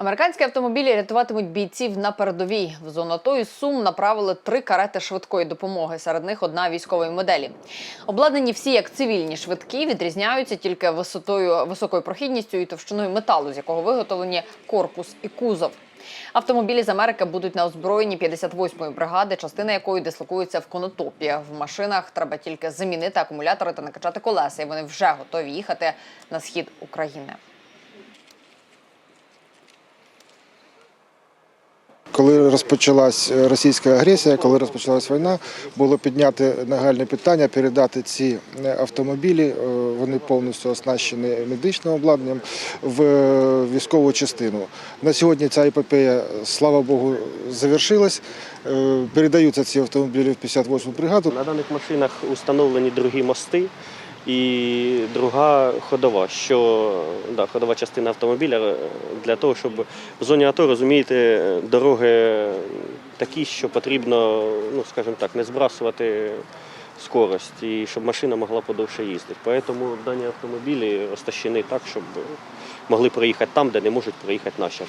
Американські автомобілі рятуватимуть бійців на передовій. В зону із Сум направили три карети швидкої допомоги. Серед них одна військової моделі. Обладнані всі як цивільні швидкі, відрізняються тільки висотою, високою прохідністю і товщиною металу, з якого виготовлені корпус і кузов. Автомобілі з Америки будуть на озброєнні 58-ї бригади, частина якої дислокується в Конотопі. В машинах треба тільки замінити акумулятори та накачати колеса, і вони вже готові їхати на схід України. Коли розпочалась е, російська агресія, коли розпочалась війна, було підняти нагальне питання передати ці е, автомобілі. е, Вони повністю оснащені медичним обладнанням в військову частину. На сьогодні ця епопея, слава Богу, завершилась. Передаються ці автомобілі в 58-му бригаду. На даних машинах установлені другі мости і друга ходова, що да, ходова частина автомобіля е, для того, щоб в зоні АТО розумієте, дороги такі, що потрібно, ну скажімо так, не збрасувати скорость і щоб машина могла подовше їздити. Тому дані автомобілі оснащені так, щоб могли проїхати там, де не можуть проїхати наші.